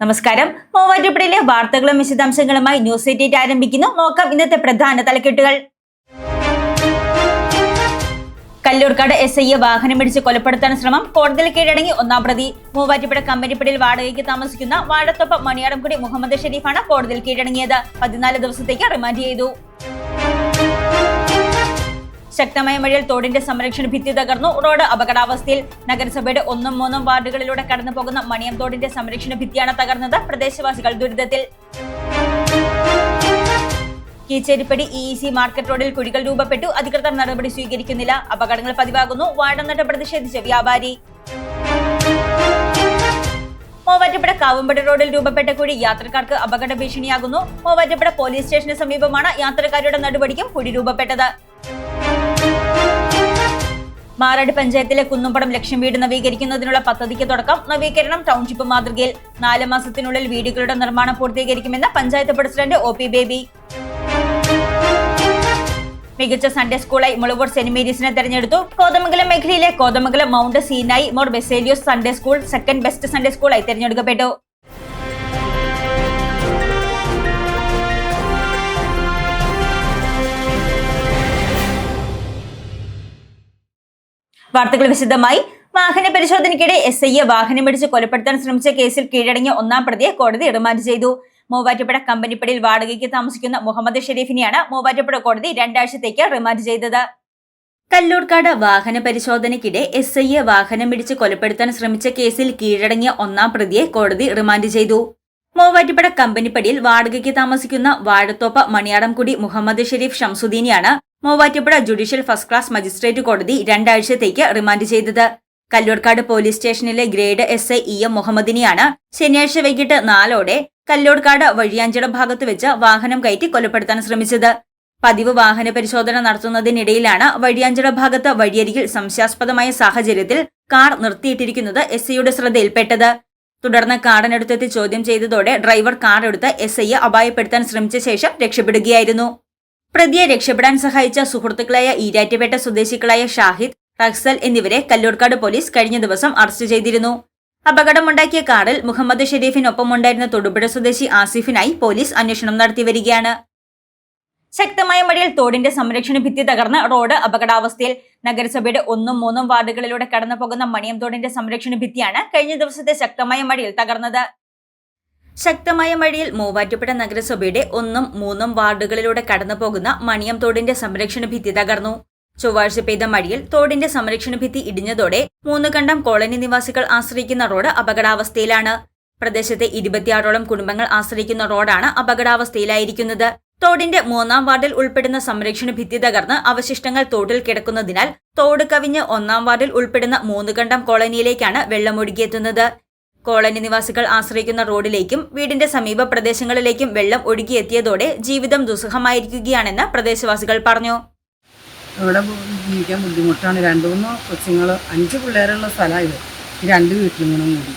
നമസ്കാരം. മൂവാറ്റുപുഴയിലെ വാർത്തകളും വിശദാംശങ്ങളുമായി ന്യൂസ് എയ്റ്റീറ്റ് ആരംഭിക്കുന്നു. നോക്കാം ഇന്നത്തെ പ്രധാന തലക്കെട്ടുകൾ. കല്ലൂർക്കാട് എസ് ഐയെ വാഹനമിടിച്ച് കൊലപ്പെടുത്താൻ ശ്രമം കോടതിയിൽ കീഴടങ്ങി ഒന്നാം പ്രതി. മൂവാറ്റുപുഴ കമ്പനിപ്പടിയിൽ വാടകയ്ക്ക് താമസിക്കുന്ന വാഴത്തൊപ്പം മണിയാടംകുടി മുഹമ്മദ് ഷെരീഫാണ് കോടതിയിൽ കീഴടങ്ങിയത്. പതിനാല് ദിവസത്തേക്ക് റിമാൻഡ് ചെയ്തു. ശക്തമായ മഴയിൽ തോടിന്റെ സംരക്ഷണ ഭിത്തി തകർന്നു. റോഡ് അപകടാവസ്ഥയിൽ നഗരസഭയുടെ ഒന്നും മൂന്നും വാർഡുകളിലൂടെ കടന്നു പോകുന്ന മണിയം തോടിന്റെ സംരക്ഷണ ഭിത്തിയാണ് തകർന്നത് പ്രദേശവാസികൾ ദുരിതത്തിൽ. കീച്ചേരിപ്പടി ഇ സി മാർക്കറ്റ് റോഡിൽ കുഴികൾ രൂപപ്പെട്ടു. അധികൃതർ നടപടി സ്വീകരിക്കുന്നില്ല. അപകടങ്ങൾ പതിവാകുന്നു. വാർഡെന്നിട്ട് പ്രതിഷേധിച്ച വ്യാപാരി. മൂവാറ്റുപുഴ കാവുമ്പടി റോഡിൽ രൂപപ്പെട്ട കുഴി യാത്രക്കാർക്ക് അപകട ഭീഷണിയാകുന്നു. മൂവാറ്റുപുഴ പോലീസ് സ്റ്റേഷന് സമീപമാണ് യാത്രക്കാരുടെ നടപടിക്കും കുഴി രൂപപ്പെട്ടത്. മാറാട് പഞ്ചായത്തിലെ കുന്നുംപടം ലക്ഷ്യം വീട് നവീകരിക്കുന്നതിനുള്ള പദ്ധതിക്ക് തുടക്കം. നവീകരണം ടൗൺഷിപ്പ് മാതൃകയിൽ നാല് മാസത്തിനുള്ളിൽ വീടുകളുടെ നിർമ്മാണം പൂർത്തീകരിക്കുമെന്ന് panchayat president O P Baby. മികച്ച സൺഡേ സ്കൂളായി മുളവൂർ സെന്റ് മേരീസിനെ തെരഞ്ഞെടുത്തു. കോതമംഗലം മേഖലയിലെ Kothamangalam Mount Sinai Mor Baselios Sunday school second best Sunday സ്കൂളായി തെരഞ്ഞെടുക്കപ്പെട്ടു. വാർത്തകൾ വിശദമായി. വാഹന പരിശോധനയ്ക്കിടെ എസ് ഐയെ വാഹനമിടിച്ച് കൊലപ്പെടുത്താൻ ശ്രമിച്ച കേസിൽ കീഴടങ്ങിയ ഒന്നാം പ്രതിയെ കോടതി റിമാൻഡ് ചെയ്തു. മൂവാറ്റുപുഴ കമ്പനിപ്പടിയിൽ വാടകയ്ക്ക് താമസിക്കുന്ന മുഹമ്മദ് ഷെരീഫിനെയാണ് മൂവാറ്റുപുഴ കോടതി രണ്ടാഴ്ചത്തേക്ക് റിമാൻഡ് ചെയ്തത്. കല്ലൂർക്കാട് വാഹന പരിശോധനയ്ക്കിടെ എസ് ഐയെ വാഹനമിടിച്ച് കൊലപ്പെടുത്താൻ ശ്രമിച്ച കേസിൽ കീഴടങ്ങിയ ഒന്നാം പ്രതിയെ കോടതി റിമാൻഡ് ചെയ്തു. മൂവാറ്റുപുഴ കമ്പനിപ്പടിയിൽ വാടകയ്ക്ക് താമസിക്കുന്ന Vazhathoppa Maniyadamkudi Muhammad Sharif ഷംസുദ്ദീനെയാണ് Muvattupuzha judicial first class magistrate കോടതി രണ്ടാഴ്ചത്തേക്ക് റിമാൻഡ് ചെയ്തത്. കല്ലൂർക്കാട് പോലീസ് സ്റ്റേഷനിലെ grade S I E M മുഹമ്മദിനെയാണ് ശനിയാഴ്ച വൈകിട്ട് നാലോടെ കല്ലൂർക്കാട് വഴിയാഞ്ചിട ഭാഗത്ത് വെച്ച് വാഹനം കയറ്റി കൊലപ്പെടുത്താൻ ശ്രമിച്ചത്. പതിവ് വാഹന പരിശോധന നടത്തുന്നതിനിടയിലാണ് വഴിയാഞ്ചിട ഭാഗത്ത് വഴിയരികിൽ സംശയാസ്പദമായ സാഹചര്യത്തിൽ കാർ നിർത്തിയിട്ടിരിക്കുന്നത് എസ് ഐയുടെ ശ്രദ്ധയിൽപ്പെട്ടത്. തുടർന്ന് കാറിനടുത്തെത്തി ചോദ്യം ചെയ്തതോടെ ഡ്രൈവർ കാർ എടുത്ത് എസ് ഐയെ അപായപ്പെടുത്താൻ ശ്രമിച്ച ശേഷം രക്ഷപ്പെടുകയായിരുന്നു. പ്രതിയെ രക്ഷപ്പെടാൻ സഹായിച്ച സുഹൃത്തുക്കളായ ഈരാറ്റുപേട്ട സ്വദേശികളായ ഷാഹിദ് റക്സൽ എന്നിവരെ കല്ലൂർക്കാട് പോലീസ് കഴിഞ്ഞ ദിവസം അറസ്റ്റ് ചെയ്തിരുന്നു. അപകടമുണ്ടാക്കിയ കാറിൽ മുഹമ്മദ് ഷെരീഫിനൊപ്പമുണ്ടായിരുന്ന തൊടുപുഴ സ്വദേശി ആസിഫിനായി പോലീസ് അന്വേഷണം നടത്തി വരികയാണ്. ശക്തമായ മഴയിൽ തോടിന്റെ സംരക്ഷണ ഭിത്തി തകർന്ന് റോഡ് അപകടാവസ്ഥയിൽ നഗരസഭയുടെ ഒന്നും മൂന്നും വാർഡുകളിലൂടെ കടന്നു പോകുന്ന മണിയം തോടിന്റെ സംരക്ഷണ ഭിത്തിയാണ് കഴിഞ്ഞ ദിവസത്തെ ശക്തമായ മഴയിൽ തകർന്നത്. ശക്തമായ മഴയിൽ മൂവാറ്റുപുഴ നഗരസഭയുടെ ഒന്നും മൂന്നും വാർഡുകളിലൂടെ കടന്നുപോകുന്ന മണിയം തോടിന്റെ സംരക്ഷണ ഭിത്തി തകർന്നു. ചൊവ്വാഴ്ച പെയ്ത മഴയിൽ തോടിന്റെ സംരക്ഷണ ഭിത്തി ഇടിഞ്ഞതോടെ മൂന്നുകണ്ടം കോളനി നിവാസികൾ ആശ്രയിക്കുന്ന റോഡ് അപകടാവസ്ഥയിലാണ്. പ്രദേശത്തെ ഇരുപത്തിയാറോളം കുടുംബങ്ങൾ ആശ്രയിക്കുന്ന റോഡാണ് അപകടാവസ്ഥയിലായിരിക്കുന്നത്. തോടിന്റെ മൂന്നാം വാർഡിൽ ഉൾപ്പെടുന്ന സംരക്ഷണ ഭിത്തി തകർന്ന് അവശിഷ്ടങ്ങൾ തോട്ടിൽ കിടക്കുന്നതിനാൽ തോട് കവിഞ്ഞ് ഒന്നാം വാർഡിൽ ഉൾപ്പെടുന്ന മൂന്നുകണ്ടം കോളനിയിലേക്കാണ് വെള്ളമൊഴുകിയെത്തുന്നത് കോളനി നിവാസികൾ ആശ്രയിക്കുന്ന റോഡിലേക്കും വീടിന്റെ സമീപ പ്രദേശങ്ങളിലേക്കും വെള്ളം ഒഴുകിയെത്തിയതോടെ ജീവിതം ദുസ്സഹമായിരിക്കുകയാണെന്ന് പ്രദേശവാസികൾ പറഞ്ഞു. ഇവിടെ ജീവിക്കാൻ ബുദ്ധിമുട്ടാണ്. രണ്ട് മൂന്ന് കൊച്ചുങ്ങൾ അഞ്ച് പിള്ളേരുള്ള ഈ രണ്ട് വീട്ടിലും കൂടെ കൂടി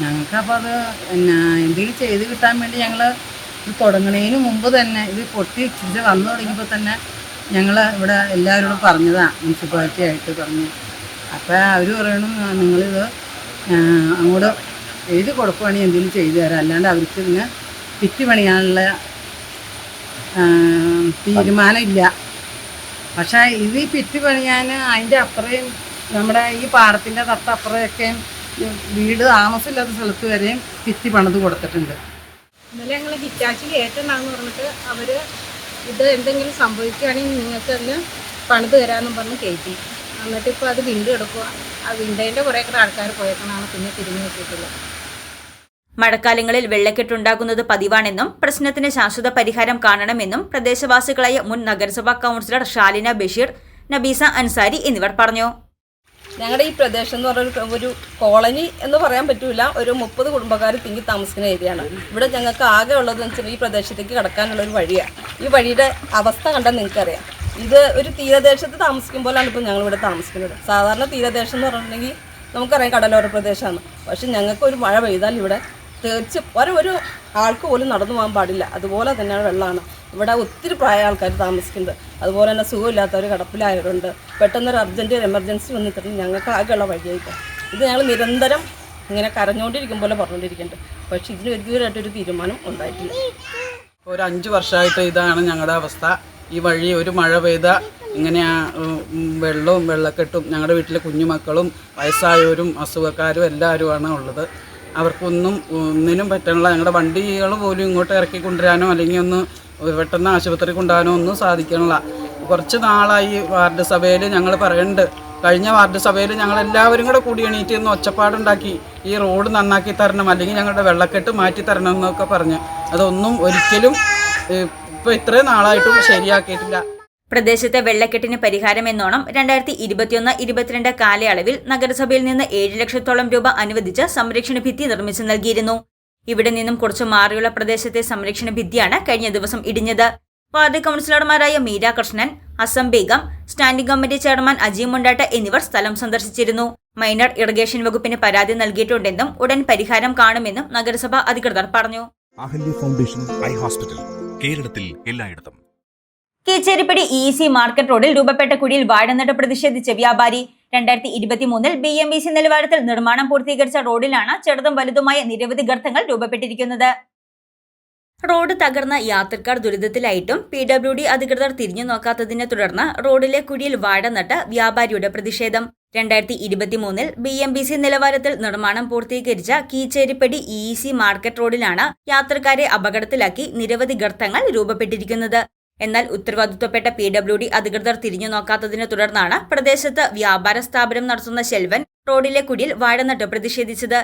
ഞങ്ങൾക്ക് അപ്പോൾ അത് എന്തെങ്കിലും ചെയ്ത് കിട്ടാൻ വേണ്ടി ഞങ്ങൾ ഇത് തുടങ്ങുന്നതിന് മുമ്പ് തന്നെ ഇത് പൊട്ടി ഇച്ചിരി വന്നു തുടങ്ങിയപ്പോൾ തന്നെ ഞങ്ങൾ ഇവിടെ എല്ലാവരോടും പറഞ്ഞതാണ് മുനിസിപ്പാലിറ്റി ആയിട്ട് പറഞ്ഞു. അപ്പോൾ അവർ പറയണം "ആ, നിങ്ങളിത് അങ്ങോട്ട് എഴുതി കുഴപ്പമാണെങ്കിൽ എന്തെങ്കിലും ചെയ്തു തരാം. അല്ലാണ്ട് അവർക്ക് ഇതിന് ഭിത്തി പണിയാനുള്ള തീരുമാനമില്ല. പക്ഷേ ഇത് ഈ പിറ്റ് പണിയാൻ അതിന്റെ അപ്പുറയും നമ്മുടെ ഈ പാടത്തിന്റെ തട്ടപ്പുറയൊക്കെ ഈ വീട് താമസമില്ലാത്ത സ്ഥലത്ത് വരെയും പിറ്റി പണിത് കൊടുത്തിട്ടുണ്ട്. ഇന്നലെ ഞങ്ങൾ ഹിറ്റാച്ചി കയറ്റണമെന്ന് പറഞ്ഞിട്ട് അവർ ഇത് എന്തെങ്കിലും സംഭവിക്കുകയാണെങ്കിൽ നിങ്ങൾക്ക് തന്നെ പണിത് തരാമെന്നും പറഞ്ഞ് കയറ്റി എന്നിട്ടിപ്പോൾ അത് വിണ്ടെടുക്കുക ആ വിണ്ടേന്റെ കുറേ കൂടെ ആൾക്കാർ പോയേക്കണാണ് പിന്നെ തിരിഞ്ഞു നോക്കിയിട്ടില്ല. മഴക്കാലങ്ങളിൽ വെള്ളക്കെട്ടുണ്ടാകുന്നത് പതിവാണെന്നും പ്രശ്നത്തിന് ശാശ്വത പരിഹാരം കാണണമെന്നും പ്രദേശവാസികളായ മുൻ നഗരസഭാ കൗൺസിലർ ഷാലിന ബഷീർ നബീസ അൻസാരി എന്നിവർ പറഞ്ഞു. ഞങ്ങളുടെ ഈ പ്രദേശം എന്ന് പറഞ്ഞ ഒരു കോളനി എന്ന് പറയാൻ പറ്റൂല. ഒരു മുപ്പത് കുടുംബക്കാർ തിങ്ങി താമസിക്കുന്ന ഏരിയയാണ്. ഇവിടെ ഞങ്ങൾക്ക് ആകെ ഉള്ളതെന്ന് വെച്ചാൽ ഈ പ്രദേശത്തേക്ക് കടക്കാനുള്ള ഒരു വഴിയാണ് ഈ വഴിയുടെ അവസ്ഥ കണ്ടാൽ നിങ്ങൾക്കറിയാം. ഇത് ഒരു തീരദേശത്ത് താമസിക്കുമ്പോഴാണ് ഇപ്പോൾ ഞങ്ങളിവിടെ താമസിക്കുന്നത്. സാധാരണ തീരദേശം എന്ന് പറഞ്ഞിട്ടുണ്ടെങ്കിൽ നമുക്കറിയാം കടലോര പ്രദേശമാണ്. പക്ഷെ ഞങ്ങൾക്ക് ഒരു മഴ പെയ്താൽ ഇവിടെ തീർച്ച ഒരു ഒരു ആൾക്ക് പോലും നടന്നു പോകാൻ പാടില്ല. അതുപോലെ തന്നെയാണ് വെള്ളമാണ്. ഇവിടെ ഒത്തിരി പ്രായ ആൾക്കാർ താമസിക്കുന്നത് അതുപോലെ തന്നെ സുഖമില്ലാത്തവർ കിടപ്പിലായവരുണ്ട്. പെട്ടെന്നൊരു അർജന്റ് ഒരു എമർജൻസി വന്നിട്ടുണ്ടെങ്കിൽ ഞങ്ങൾക്ക് ആകെയുള്ള വഴിയായിട്ട്. ഇത് ഞങ്ങൾ നിരന്തരം ഇങ്ങനെ കരഞ്ഞുകൊണ്ടിരിക്കും പോലെ പറഞ്ഞുകൊണ്ടിരിക്കുന്നുണ്ട്. പക്ഷേ ഇതിന് ഇതുവരെയായിട്ടൊരു തീരുമാനം ഉണ്ടായിട്ടില്ല. ഒരു അഞ്ച് വർഷമായിട്ട് ഇതാണ് ഞങ്ങളുടെ അവസ്ഥ. ഈ വഴി ഒരു മഴ പെയ്ത ഇങ്ങനെ വെള്ളവും വെള്ളക്കെട്ടും ഞങ്ങളുടെ വീട്ടിലെ കുഞ്ഞുമക്കളും വയസ്സായവരും അസുഖക്കാരും എല്ലാവരുമാണ് ഉള്ളത്. അവർക്കൊന്നും ഒന്നിനും പറ്റാനുള്ള ഞങ്ങളുടെ വണ്ടികൾ പോലും ഇങ്ങോട്ട് ഇറക്കി കൊണ്ടുവരാനോ അല്ലെങ്കിൽ ഒന്ന് പെട്ടെന്ന് ആശുപത്രി കൊണ്ടുപോകാനോ ഒന്നും സാധിക്കണില്ല. കുറച്ച് നാളായി വാർഡ് സഭയിൽ ഞങ്ങൾ പറയുന്നുണ്ട് കഴിഞ്ഞ വാർഡ് സഭയിൽ ഞങ്ങൾ എല്ലാവരും കൂടെ കൂടി എണീറ്റ് ഒന്ന് ഒച്ചപ്പാടുണ്ടാക്കി ഈ റോഡ് നന്നാക്കി തരണം അല്ലെങ്കിൽ ഞങ്ങളുടെ വെള്ളക്കെട്ട് മാറ്റി തരണം എന്നൊക്കെ പറഞ്ഞ്. അതൊന്നും ഒരിക്കലും ഇപ്പോൾ ഇത്രയും നാളായിട്ടും ശരിയാക്കിയിട്ടില്ല. പ്രദേശത്തെ വെള്ളക്കെട്ടിന് പരിഹാരം എന്നോണം രണ്ടായിരത്തി ഇരുപത്തിയൊന്ന് ഇരുപത്തിരണ്ട് കാലയളവിൽ നഗരസഭയിൽ നിന്ന് ഏഴ് ലക്ഷത്തോളം രൂപ അനുവദിച്ച് സംരക്ഷണ ഭിത്തി നിർമ്മിച്ചു നൽകിയിരുന്നു. ഇവിടെ നിന്നും കുറച്ചു മാറിയുള്ള പ്രദേശത്തെ സംരക്ഷണ ഭിത്തിയാണ് കഴിഞ്ഞ ദിവസം ഇടിഞ്ഞത്. വാർഡ് കൗൺസിലർമാരായ Meera Krishnan Asam Begum standing committee chairman Aji Mundatt എന്നിവർ സ്ഥലം സന്ദർശിച്ചിരുന്നു. മൈനർ ഇറിഗേഷൻ വകുപ്പിന് പരാതി നൽകിയിട്ടുണ്ടെന്നും ഉടൻ പരിഹാരം കാണുമെന്നും നഗരസഭ അധികൃതർ പറഞ്ഞു. Ahalya foundation eye hospital. കേരളത്തിൽ എല്ലായിടത്തും. കീച്ചേരിപ്പടി ഇ സി മാർക്കറ്റ് റോഡിൽ രൂപപ്പെട്ട കുഴിയിൽ വാഴനട്ട് പ്രതിഷേധിച്ച വ്യാപാരി. രണ്ടായിരത്തി ഇരുപത്തി മൂന്നിൽ ബി എം ബി സി നിലവാരത്തിൽ നിർമ്മാണം പൂർത്തീകരിച്ച റോഡിലാണ് ചെറുതും വലുതുമായ നിരവധി ഗർത്തങ്ങൾ രൂപപ്പെട്ടിരിക്കുന്നത്. റോഡ് തകർന്ന യാത്രക്കാർ ദുരിതത്തിലായിട്ടും പി ഡബ്ല്യു ഡി അധികൃതർ തിരിഞ്ഞു നോക്കാത്തതിനെ തുടർന്ന് റോഡിലെ കുഴിയിൽ വാഴ നട്ട് വ്യാപാരിയുടെ പ്രതിഷേധം. രണ്ടായിരത്തി ഇരുപത്തി മൂന്നിൽ ബി എം ബി സി നിലവാരത്തിൽ നിർമ്മാണം പൂർത്തീകരിച്ച കീച്ചേരിപ്പടി ഇ സി മാർക്കറ്റ് റോഡിലാണ് യാത്രക്കാരെ അപകടത്തിലാക്കി നിരവധി ഗർത്തങ്ങൾ രൂപപ്പെട്ടിരിക്കുന്നത്. എന്നാൽ ഉത്തരവാദിത്വപ്പെട്ട പി ഡബ്ല്യു ഡി അധികൃതർ തിരിഞ്ഞു നോക്കാത്തതിനെ തുടർന്നാണ് പ്രദേശത്ത് വ്യാപാര സ്ഥാപനം നടത്തുന്ന ശെൽവൻ റോഡിലെ കുടിയിൽ വാഴനട്ട് പ്രതിഷേധിച്ചത്.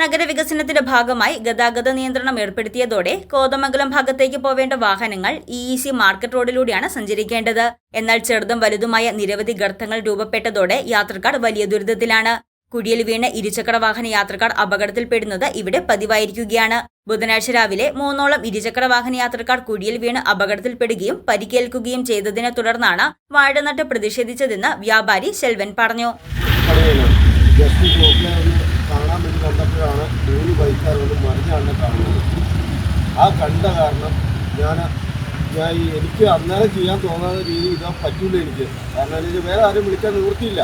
നഗരവികസനത്തിന്റെ ഭാഗമായി ഗതാഗത നിയന്ത്രണം ഏർപ്പെടുത്തിയതോടെ കോതമംഗലം ഭാഗത്തേക്ക് പോവേണ്ട വാഹനങ്ങൾ ഇ ഇ സി മാർക്കറ്റ് റോഡിലൂടെയാണ് സഞ്ചരിക്കേണ്ടത്. എന്നാൽ ചെറുതും വലുതുമായ നിരവധി ഗർത്തങ്ങൾ രൂപപ്പെട്ടതോടെ യാത്രക്കാർ വലിയ ദുരിതത്തിലാണ്. കുഴിയിൽ വീണ ഇരുചക്ര വാഹന യാത്രക്കാർ അപകടത്തിൽപ്പെടുന്നത് ഇവിടെ പതിവായിരിക്കുകയാണ്. ബുധനാഴ്ച രാവിലെ മൂന്നോളം ഇരുചക്ര വാഹന യാത്രക്കാർ കുഴിയിൽ വീണ് അപകടത്തിൽപ്പെടുകയും പരിക്കേൽക്കുകയും ചെയ്തതിനെ തുടർന്നാണ് വാഴനട്ട് പ്രതിഷേധിച്ചതെന്ന് വ്യാപാരി ശെൽവൻ പറഞ്ഞു. ബൈക്കാർ മറിഞ്ഞാണ് കാണുന്നത്. ആ കണ്ട കാരണം ഞാൻ ഞാൻ എനിക്ക് അന്നേരം ചെയ്യാൻ തോന്നാത്ത രീതി ഇതാ പറ്റില്ല എനിക്ക്. കാരണം എനിക്ക് വേറെ ആരും വിളിക്കാൻ നിവൃത്തിയില്ല.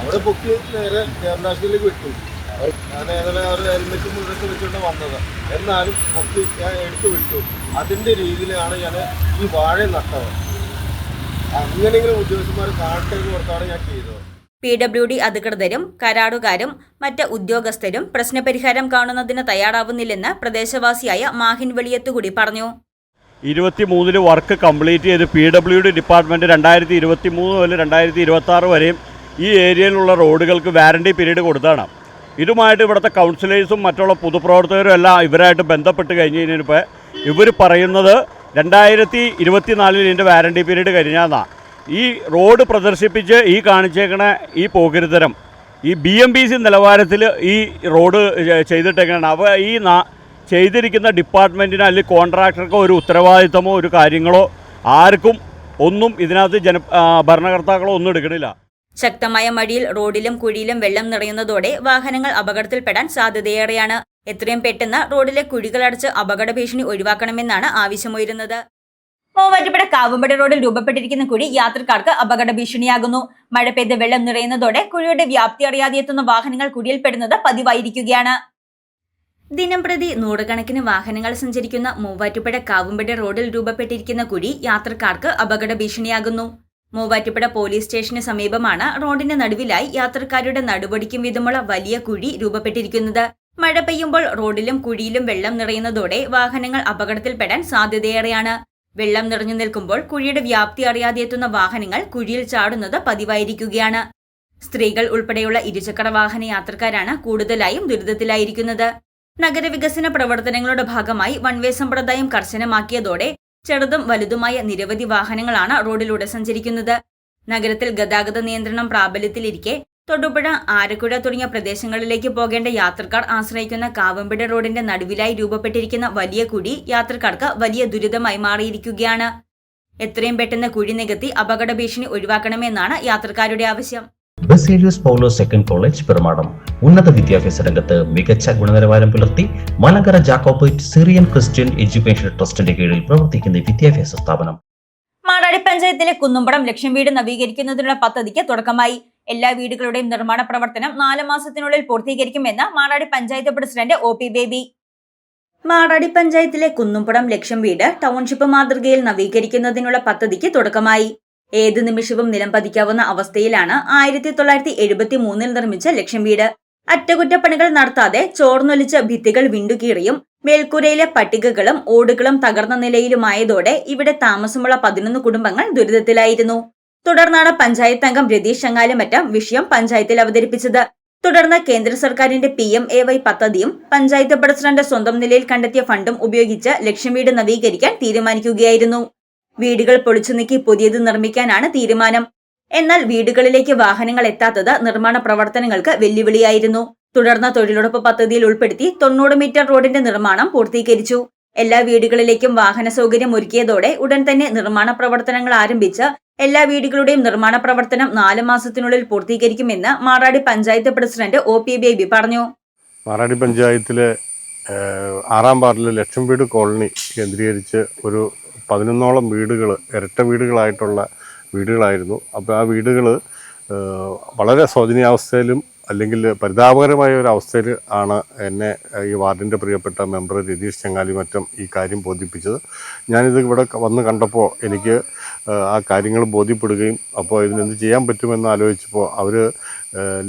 അവിടെ പൊക്കി നേരെ കേരളാശിലേക്ക് വിട്ടു. ഞാൻ ഏതായാലും അവർ ഹെൽമെറ്റും ഇതൊക്കെ വെച്ചുകൊണ്ട് വന്നത്. എന്നാലും പൊക്കി ഞാൻ എടുത്തു വിട്ടു. അതിന്റെ രീതിയിലാണ് ഞാൻ ഈ വാഴ നട്ടത്. അങ്ങനെയെങ്കിലും ഉദ്യോഗസ്ഥന്മാർ കാണട്ടെ എന്ന് ഞാൻ ചെയ്തത്. പി ഡബ്ല്യു ഡി അധികൃതരും കരാറുകാരും മറ്റ് ഉദ്യോഗസ്ഥരും പ്രശ്നപരിഹാരം കാണുന്നതിന് തയ്യാറാവുന്നില്ലെന്ന് പ്രദേശവാസിയായ മാഹിൻ വെളിയത്തുകൂടി പറഞ്ഞു. ഇരുപത്തി മൂന്നിൽ വർക്ക് കംപ്ലീറ്റ് ചെയ്ത് പി ഡബ്ല്യു ഡി ഡിപ്പാർട്ട്മെന്റ് രണ്ടായിരത്തി ഇരുപത്തി മൂന്ന് മുതൽ രണ്ടായിരത്തി ഇരുപത്തി ആറ് വരെയും ഈ ഏരിയയിലുള്ള റോഡുകൾക്ക് വാറണ്ടി പീരീഡ് കൊടുത്താണ് ഇതുമായിട്ട് ഇവിടുത്തെ കൗൺസിലേഴ്സും മറ്റുള്ള പൊതുപ്രവർത്തകരും എല്ലാം ഇവരായിട്ട് ബന്ധപ്പെട്ട് കഴിഞ്ഞ് കഴിഞ്ഞപ്പോൾ ഇവർ പറയുന്നത് രണ്ടായിരത്തി ഇരുപത്തിനാലിൽ ഇതിന്റെ വാറണ്ടി പീരീഡ് കഴിഞ്ഞാന്നാണ് ഈ റോഡ് പ്രദർശിപ്പിച്ച് ഈ കാണിച്ചേക്കണ ഈ പോകരുതരം ഈ ബി എം ബി സി നിലവാരത്തിൽ ഈ റോഡ് ചെയ്തിട്ടേക്കണം അവ ഈ നാ ചെയ്തിരിക്കുന്ന ഡിപ്പാർട്ട്മെന്റിന് അല്ലെങ്കിൽ കോൺട്രാക്ടർക്കോ ഒരു ഉത്തരവാദിത്തമോ ഒരു കാര്യങ്ങളോ ആർക്കും ഒന്നും ഇതിനകത്ത് ജന ഭരണകർത്താക്കളോ ഒന്നും എടുക്കണില്ല. ശക്തമായ മഴയിൽ റോഡിലും കുഴിയിലും വെള്ളം നിറയുന്നതോടെ വാഹനങ്ങൾ അപകടത്തിൽപ്പെടാൻ സാധ്യതയേറെയാണ്. എത്രയും പെട്ടെന്ന് റോഡിലെ കുഴികളടച്ച് അപകട ഭീഷണി ഒഴിവാക്കണമെന്നാണ് ആവശ്യമുയരുന്നത്. മൂവാറ്റുപുഴ കാവുമ്പടി റോഡിൽ രൂപപ്പെട്ടിരിക്കുന്ന കുഴി യാത്രക്കാർക്ക് അപകട ഭീഷണിയാകുന്നു. മഴ പെയ്ത് വെള്ളം നിറയുന്നതോടെ കുഴിയുടെ വ്യാപ്തി അറിയാതെ എത്തുന്ന വാഹനങ്ങൾ കുഴിയിൽപ്പെടുന്നത് പതിവായിരിക്കുകയാണ്. ദിനം പ്രതി നൂറുകണക്കിന് വാഹനങ്ങൾ സഞ്ചരിക്കുന്ന മൂവാറ്റുപുഴ കാവുമ്പടി റോഡിൽ രൂപപ്പെട്ടിരിക്കുന്ന കുഴി യാത്രക്കാർക്ക് അപകട ഭീഷണിയാകുന്നു. മൂവാറ്റുപുഴ പോലീസ് സ്റ്റേഷന് സമീപമാണ് റോഡിന്റെ നടുവിലായി യാത്രക്കാരുടെ നടുപടിക്കും വിധമുള്ള വലിയ കുഴി രൂപപ്പെട്ടിരിക്കുന്നത്. മഴ പെയ്യുമ്പോൾ റോഡിലും കുഴിയിലും വെള്ളം നിറയുന്നതോടെ വാഹനങ്ങൾ അപകടത്തിൽപ്പെടാൻ സാധ്യതയേറെയാണ്. വെള്ളം നിറഞ്ഞു നിൽക്കുമ്പോൾ കുഴിയുടെ വ്യാപ്തി അറിയാതെ എത്തുന്ന വാഹനങ്ങൾ കുഴിയിൽ ചാടുന്നത് പതിവായിരിക്കുകയാണ്. സ്ത്രീകൾ ഉൾപ്പെടെയുള്ള ഇരുചക്ര വാഹന യാത്രക്കാരാണ് കൂടുതലായും ദുരിതത്തിലായിരിക്കുന്നത്. നഗരവികസന പ്രവർത്തനങ്ങളുടെ ഭാഗമായി വൺവേ സമ്പ്രദായം കർശനമാക്കിയതോടെ ചെറുതും വലുതുമായ നിരവധി വാഹനങ്ങളാണ് റോഡിലൂടെ സഞ്ചരിക്കുന്നത്. നഗരത്തിൽ ഗതാഗത നിയന്ത്രണം പ്രാബല്യത്തിലിരിക്കെ തൊടുപുഴ ആരക്കുഴ തുടങ്ങിയ പ്രദേശങ്ങളിലേക്ക് പോകേണ്ട യാത്രക്കാർ ആശ്രയിക്കുന്ന കാവമ്പിട റോഡിന്റെ നടുവിലായി രൂപപ്പെട്ടിരിക്കുന്ന വലിയ കുഴി യാത്രക്കാർക്ക് വലിയ ദുരിതമായി മാറിയിരിക്കുകയാണ്. എത്രയും പെട്ടെന്ന് കുഴി നികത്തി അപകട ഭീഷണി ഒഴിവാക്കണമെന്നാണ് യാത്രക്കാരുടെ ആവശ്യം. Baselius Paulo second college Perumadam. ഉന്നത വിദ്യാഭ്യാസ രംഗത്ത് മികച്ച ഗുണനിലവാരം പുലർത്തി Malankara Jacobite Syrian Christian education ട്രസ്റ്റിന്റെ കീഴിൽ പ്രവർത്തിക്കുന്ന വിദ്യാഭ്യാസ സ്ഥാപനം. മാടാടി പഞ്ചായത്തിലെ കുന്നുംപടം ലക്ഷ്യം വീട് നവീകരിക്കുന്നതിനുള്ള പദ്ധതിക്ക് തുടക്കമായി. എല്ലാ വീടുകളുടെയും നിർമ്മാണ പ്രവർത്തനം നാല് മാസത്തിനുള്ളിൽ പൂർത്തീകരിക്കുമെന്ന് Maradi panchayat president O P Baby. Maradi പഞ്ചായത്തിലെ കുന്നുംപുടം ലക്ഷം വീട് ടൗൺഷിപ്പ് മാതൃകയിൽ നവീകരിക്കുന്നതിനുള്ള പദ്ധതിക്ക് തുടക്കമായി. ഏത് നിമിഷവും നിലം പതിക്കാവുന്ന അവസ്ഥയിലാണ് ആയിരത്തി തൊള്ളായിരത്തി എഴുപത്തി മൂന്നിൽ നിർമ്മിച്ച ലക്ഷം വീട്. അറ്റകുറ്റപ്പണികൾ നടത്താതെ ചോർന്നൊലിച്ച ഭിത്തികൾ വിണ്ടുകീറിയും മേൽക്കൂരയിലെ പട്ടികകളും ഓടുകളും തകർന്ന നിലയിലുമായതോടെ ഇവിടെ താമസമുള്ള പതിനൊന്ന് കുടുംബങ്ങൾ ദുരിതത്തിലായിരുന്നു. തുടർന്നാണ് പഞ്ചായത്ത് അംഗം രതീഷ് ചങ്ങാലുമറ്റം വിഷയം പഞ്ചായത്തിൽ അവതരിപ്പിച്ചത്. തുടർന്ന് കേന്ദ്ര സർക്കാരിന്റെ പി എം എ വൈ പദ്ധതിയും പഞ്ചായത്ത് പ്രസിഡന്റ് സ്വന്തം നിലയിൽ കണ്ടെത്തിയ ഫണ്ടും ഉപയോഗിച്ച് ലക്ഷ്യം വീട് നവീകരിക്കാൻ തീരുമാനിക്കുകയായിരുന്നു. വീടുകൾ പൊളിച്ചു നീക്കി പുതിയത് നിർമ്മിക്കാനാണ് തീരുമാനം. എന്നാൽ വീടുകളിലേക്ക് വാഹനങ്ങൾ എത്താത്തത് നിർമ്മാണ പ്രവർത്തനങ്ങൾക്ക് വെല്ലുവിളിയായിരുന്നു. തുടർന്ന് തൊഴിലുറപ്പ് പദ്ധതിയിൽ ഉൾപ്പെടുത്തി തൊണ്ണൂറ് മീറ്റർ റോഡിന്റെ നിർമ്മാണം പൂർത്തീകരിച്ചു. എല്ലാ വീടുകളിലേക്കും വാഹന സൗകര്യം ഒരുക്കിയതോടെ ഉടൻ തന്നെ നിർമ്മാണ പ്രവർത്തനങ്ങൾ ആരംഭിച്ച് എല്ലാ വീടുകളുടെയും നിർമ്മാണ പ്രവർത്തനം നാല് മാസത്തിനുള്ളിൽ പൂർത്തീകരിക്കുമെന്ന് Maradi panchayat president O P Baby പറഞ്ഞു. മാറാടി പഞ്ചായത്തിലെ ആറാം വാർഡിലെ ലക്ഷം വീട് കോളനി കേന്ദ്രീകരിച്ച് ഒരു പതിനൊന്നോളം വീടുകൾ ഇരട്ട വീടുകളായിട്ടുള്ള വീടുകളായിരുന്നു. അപ്പോൾ ആ വീടുകൾ വളരെ ശോചനീയാവസ്ഥയിലും അല്ലെങ്കിൽ പരിതാപകരമായ ഒരു അവസ്ഥയിൽ ആണ് എന്നെ ഈ വാർഡിന്റെ പ്രിയപ്പെട്ട മെമ്പർ രതീഷ് ചങ്ങാലിമറ്റം ഈ കാര്യം ബോധിപ്പിച്ചത്. ഞാനിത് ഇവിടെ വന്ന് കണ്ടപ്പോൾ എനിക്ക് ആ കാര്യങ്ങൾ ബോധ്യപ്പെടുകയും അപ്പോൾ ഇതിനെന്ത് ചെയ്യാൻ പറ്റുമെന്ന് ആലോചിച്ചപ്പോൾ അവർ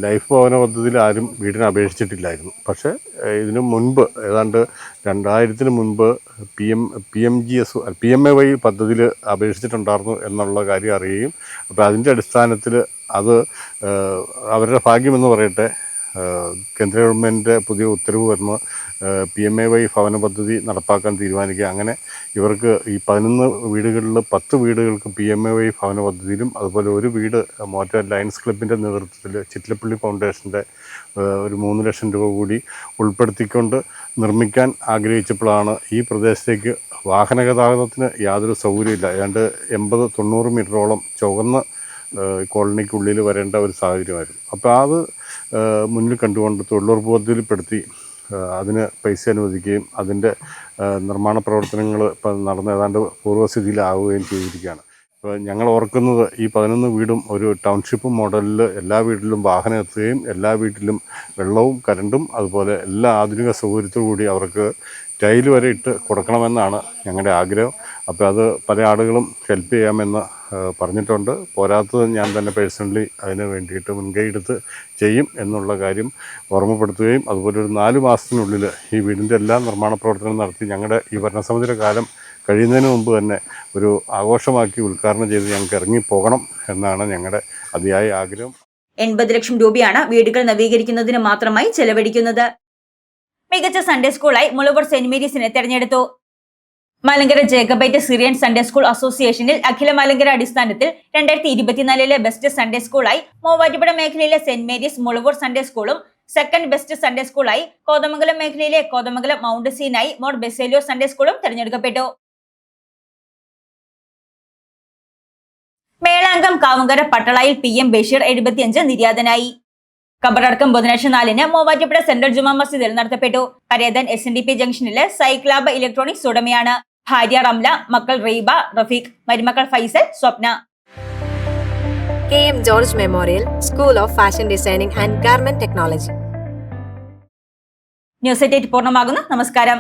ലൈഫ് ഭവന പദ്ധതിയിൽ ആരും വീടിന് അപേക്ഷിച്ചിട്ടില്ലായിരുന്നു. പക്ഷേ ഇതിനു മുൻപ് ഏതാണ്ട് രണ്ടായിരത്തിന് മുൻപ് P M P M G S P M A Y പദ്ധതിയിൽ അപേക്ഷിച്ചിട്ടുണ്ടായിരുന്നു എന്നുള്ള കാര്യം അറിയുകയും അപ്പോൾ അതിന്റെ അടിസ്ഥാനത്തിൽ അത് അവരുടെ ഭാഗ്യമെന്ന് പറയട്ടെ കേന്ദ്ര ഗവൺമെന്റിന്റെ പുതിയ ഉത്തരവ് വരുന്ന പി എം എ വൈ ഭവന പദ്ധതി നടപ്പാക്കാൻ തീരുമാനിക്കുക. അങ്ങനെ ഇവർക്ക് ഈ പതിനൊന്ന് വീടുകളിൽ പത്ത് വീടുകൾക്ക് പി എം എ വൈ ഭവന പദ്ധതിയിലും അതുപോലെ ഒരു വീട് മോറ്റ ലയൺസ് ക്ലബിന്റെ നേതൃത്വത്തിൽ ചിറ്റലപ്പള്ളി ഫൗണ്ടേഷന്റെ ഒരു മൂന്ന് ലക്ഷം രൂപ കൂടി ഉൾപ്പെടുത്തിക്കൊണ്ട് നിർമ്മിക്കാൻ ആഗ്രഹിച്ചപ്പോഴാണ് ഈ പ്രദേശത്തേക്ക് വാഹന ഗതാഗതത്തിന് യാതൊരു സൗകര്യമില്ല ഏതാണ്ട് എൺപത് തൊണ്ണൂറ് മീറ്ററോളം ചുവന്ന കോളനിക്കുള്ളിൽ വരേണ്ട ഒരു സാഹചര്യമായിരുന്നു. അപ്പോൾ അത് മുന്നിൽ കണ്ടുകൊണ്ട് തൊഴിലുറപ്പ് പദ്ധതിയിൽപ്പെടുത്തി അതിന് പൈസ അനുവദിക്കുകയും അതിന്റെ നിർമ്മാണ പ്രവർത്തനങ്ങൾ ഇപ്പം നടന്ന ഏതാണ്ട് പൂർവസ്ഥിതിയിലാവുകയും ചെയ്തിരിക്കുകയാണ്. ഇപ്പോൾ ഞങ്ങൾ ഓർക്കുന്നത് ഈ പതിനൊന്ന് വീടും ഒരു ടൗൺഷിപ്പ് മോഡലിൽ എല്ലാ വീട്ടിലും വാഹനം എത്തുകയും എല്ലാ വീട്ടിലും വെള്ളവും കരണ്ടും അതുപോലെ എല്ലാ ആധുനിക സൗകര്യത്തോടു കൂടി അവർക്ക് ടൈൽ വരെ ഇട്ട് കൊടുക്കണമെന്നാണ് ഞങ്ങളുടെ ആഗ്രഹം. അപ്പോൾ അത് പല ആളുകളും ഹെൽപ്പ് ചെയ്യാമെന്ന് പറഞ്ഞിട്ടുണ്ട്. പോരാത്തത് ഞാൻ തന്നെ പേഴ്സണലി അതിന് വേണ്ടിയിട്ട് മുൻകൈ എടുത്ത് ചെയ്യും എന്നുള്ള കാര്യം ഓർമ്മപ്പെടുത്തുകയും അതുപോലെ ഒരു നാല് മാസത്തിനുള്ളിൽ ഈ വീടിന്റെ എല്ലാ നിർമ്മാണ പ്രവർത്തനവും നടത്തി ഞങ്ങളുടെ ഈ ഭരണസമിതിയുടെ കാലം കഴിയുന്നതിന് മുമ്പ് തന്നെ ഒരു ആഘോഷമാക്കി ഉദ്ഘാടനം ചെയ്ത് ഞങ്ങൾക്ക് ഇറങ്ങിപ്പോകണം എന്നാണ് ഞങ്ങളുടെ അതിയായ ആഗ്രഹം. എൺപത് ലക്ഷം രൂപയാണ് വീടുകൾ നവീകരിക്കുന്നതിന് മാത്രമായി ചെലവഴിക്കുന്നത്. മികച്ച സൺഡേ സ്കൂളായി മുളവൂർ സെന്റ് മേരീസിനെ തെരഞ്ഞെടുത്തു. Malankara Jacobite Syrian Sunday school അസോസിയേഷനിൽ അഖില മലങ്കര അടിസ്ഥാനത്തിൽ രണ്ടായിരത്തി ഇരുപത്തിനാലിലെ ബെസ്റ്റ് സൺഡേ സ്കൂളായി മൂവാറ്റുപുഴ മേഖലയിലെ സെന്റ് മേരീസ് മുളവൂർ സൺഡേ സ്കൂളും സെക്കൻഡ് ബെസ്റ്റ് സൺഡേ സ്കൂളായി കോതമംഗലം മേഖലയിലെ Kothamangalam Mount Sinai Mor Baselio Sunday സ്കൂളും തെരഞ്ഞെടുക്കപ്പെട്ടു. മേളാംഗം കാവുങ്കര പട്ടളായിൽ പി എം ബഷീർ എഴുപത്തിയഞ്ച് നിര്യാതനായി. ഖബറടക്കം ബുധനാഴ്ച നാലിന് മൂവാറ്റുപുഴ സെൻട്രൽ ജുമാ മസ്ജിദിൽ നടത്തപ്പെട്ടു. പരേതൻ എസ് എൻ ഡി പി ജംഗ്ഷനിലെ സൈക്ലാബ് ഇലക്ട്രോണിക്സ് ഉടമയാണ് ഭാര്യ റംല മക്കൾ റീബ റഫീഖ് മരുമക്കൾ Faisal Swapna. K M George memorial school of fashion designing and garment technology. News eight പൂർണമാകുന്നു. നമസ്കാരം.